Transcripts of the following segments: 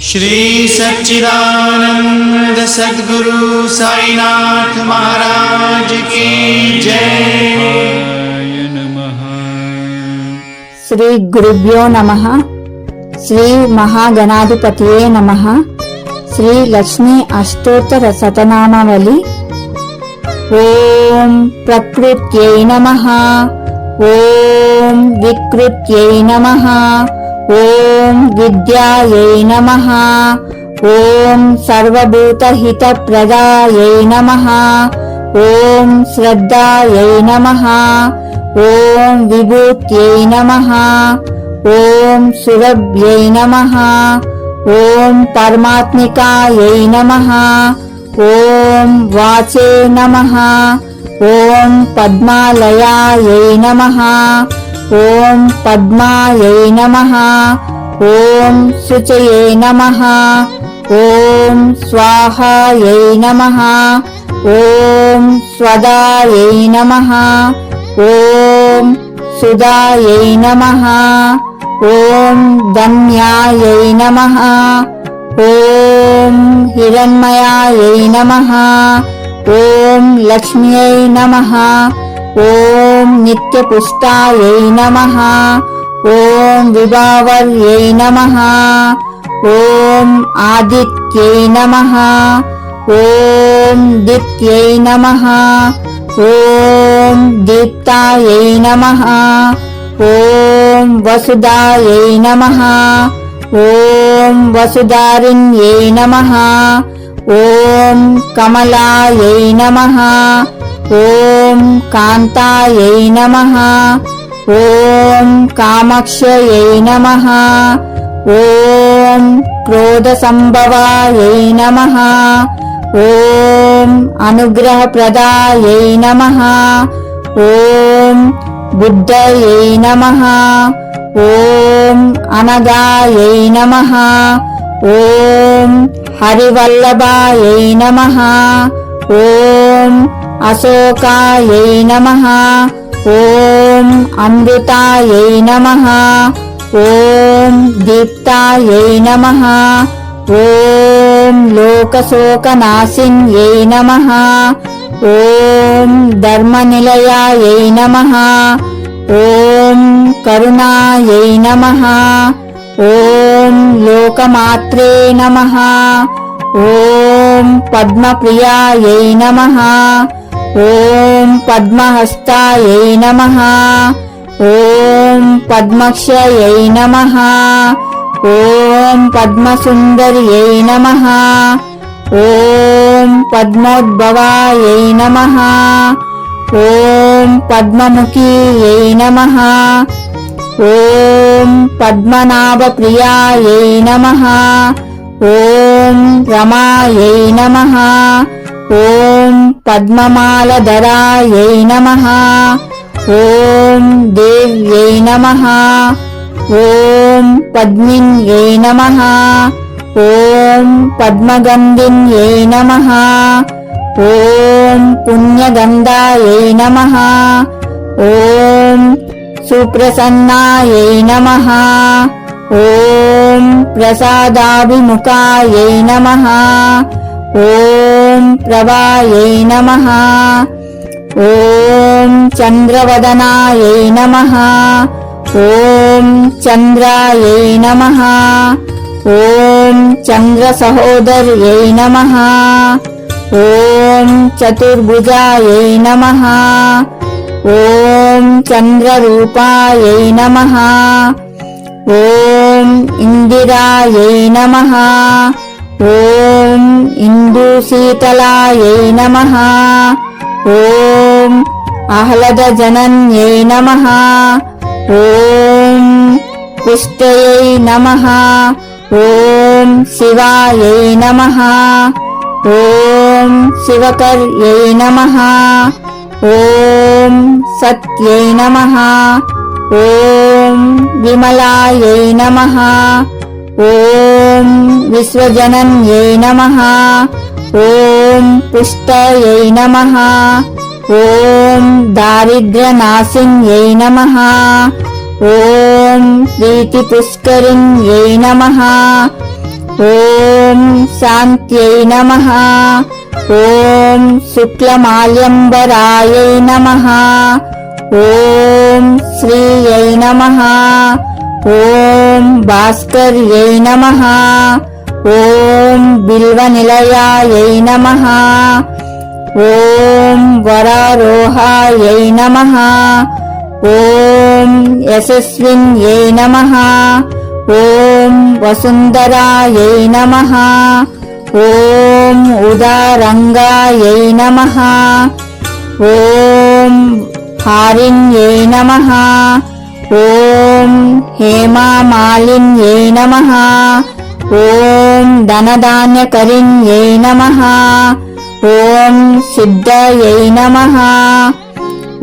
श्री सच्चिदानंद सद्गुरु साईनाथ महाराज की जय శ్రీ గురుభ్యో నమ శ్రీ మహాగణాధిపతియే నమ శ్రీ లక్ష్మీ అష్టోత్తర శతనామావళి ఓం ప్రకృత్యై నమ ఓం వికృత్యై నమ ఓం విద్యాయై నమ. ఓం సర్వభూతహితప్రదాయై నమ. ఓం శ్రద్ధాయై నమ. ఓం విభూత్యై నమ. ఓం సురభ్యై నమ. ఓం పరమాత్మికాయై నమ. ఓం వాచే నమ. ఓం పద్మాలయాయై నమ. ఓం పద్మాయై నమ. ఓం శుచయే నమ. ఓం స్వాహాయై నమ. ఓం స్వదాయై నమ. ఓం సుదాయై నమ. ఓం ధన్యాయై నమ. ఓం హిరణ్మయాయై నమ. ఓం లక్ష్మ్యై నమ. ఓం నిత్యపుష్టాయై నమ. ఓం విభావర్యై నమ. ఓం ఆదిత్యై నమ. ఓం దిత్యై నమ. ఓం దీప్తాయై నమ. ఓం వసుదాయై నమ. ఓం వసుదారిణ్యై నమ. ఓం కమలాయై నమ. ఓం కాంతాయై నమ. ఓం కామక్షయై నమ. ఓం క్రోధసంభవాయై నమ. ఓం అనుగ్రహప్రదాయై నమ. ఓం బుద్ధయై నమ. ఓం అనగాయై నమ. ఓం హరివల్లభాయై నమ. ఓం అశోకాయై నమ. ఓం అమృతాయై నమ. ఓం దీప్తాయై నమ. ఓం లోకశోకనాశిన్యై నమ. ఓం ధర్మనిలయాయై నమ. ఓం కరుణాయై నమ. ఓం లోకమాత్రే నమ. ఓం పద్మప్రియాయై నమ. ఓం పద్మహస్తాయై నమ. ఓం పద్మక్షయై నమ. ఓం పద్మసుందర్యై నమ. ఓం పద్మోద్భవాయై నమ. ఓం పద్మముఖీయై నమ. ఓం పద్మనాభప్రియాయై నమ. ఓం రమాయై నమ. ఓం పద్మమాలధరాయై నమ. ఓం దేవ్యై నమ. ఓం పద్మిన్యై నమ. ఓం పద్మగంధిన్యై నమ. ఓం పుణ్యగంధాయై నమ. ఓం సుప్రసన్నాయై నమ ఓం ప్రసాదాభిముఖాయై నమ ఓం ప్రభాయై నమ ఓం చంద్రవదనాయై నమ ఓం చంద్రాయై నమ ఓం చంద్ర సహోదర్యై నమ ఓం చతుర్భుజాయై నమ ఓం చంద్రరూపాయై నమ. ఓం ఇందిరాయై నమ. ఓం ఇందూశీతలాయై నమ. ఓం ఆహ్లదజనన్యై నమ. ఓం పుష్టయై నమ. ఓం శివాయై నమ. ఓం శివకర్యై నమ. ఓం సత్యై నమ. ఓం విమలాయై నమ. ఓం విశ్వజనన్యై నమ. ఓం పుష్టయై నమ. ఓం దారిద్ర్యనాశిన్యై నమ. ఓం ప్రీతిపుష్కరిణ్యై నమ. ఓం శాంత్యై నమ. ఓం శుక్లమాల్యంబరాయై నమ. ఓం శ్రీయై నమ. ఓం భాస్కర్యై నమ. ఓం బిల్వనిలయాయై నమ. ఓం వరారోహాయై నమ. ఓం యశస్విన్యై నమ. ఓం వసుంధరాయై నమ ఓం ఉదారంగాయై నమ ఓం హారిణ్యై నమ ఓం హేమామాలిన్యై నమ ఓం ధనధాన్యకరిణ్యై నమ ఓం సిద్ధయై నమ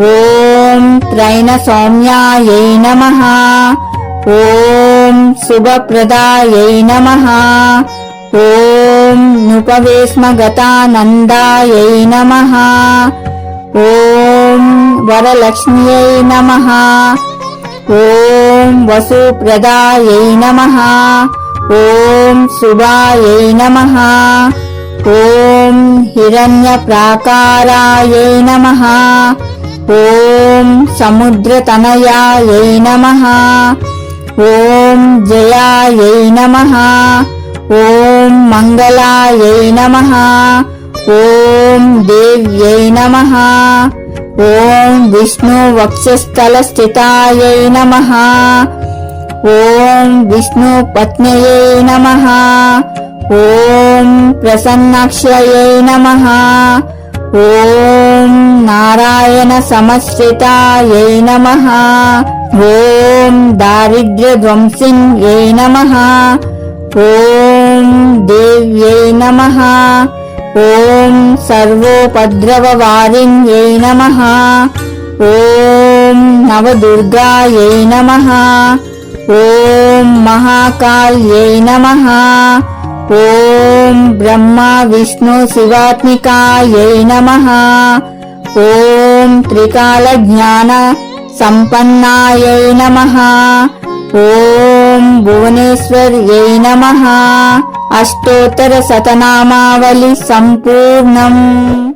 ఓం త్రైణ సౌమ్యాయై నమ ఓం శుభప్రదాయై నమ. ఓం నుపవేశ్మగతానందాయై నమ. ఓం వరలక్ష్మ్యై నమ. ఓం వసుప్రదాయై నమ. ఓం శుభాయై నమ. ఓం హిరణ్యప్రాకారాయై నమ. ఓం సముద్రతనయాయై నమ. ఓం జయాయై నమ. ఓం మంగళాయై నమ. ఓం దేవ్యై నమ. ఓం విష్ణు వక్షస్థల స్థితాయై నమ. ఓం విష్ణు పత్న్యై నమ. ఓం ప్రసన్నాక్షయై నమ. ఓం నారాయణ సమశ్రితాయై నమ. ఓం దారిద్ర్య దారిద్ర్యధ్వంసిన్యై నమ. ఓం దేవ్యై నమ. ఓం సర్వోపద్రవవారిణ్యై నమ. ఓం నవదుర్గాయై నమ. ఓం మహాకాల్యై నమ. ఓం బ్రహ్మ విష్ణు శివాత్మికాయై నమ. ఓం త్రికాల జ్ఞాన సంపన్నాయై నమ. ఓం భువనేశ్వర్యై నమ. అష్టోత్తర శతనామావళి సంపూర్ణం.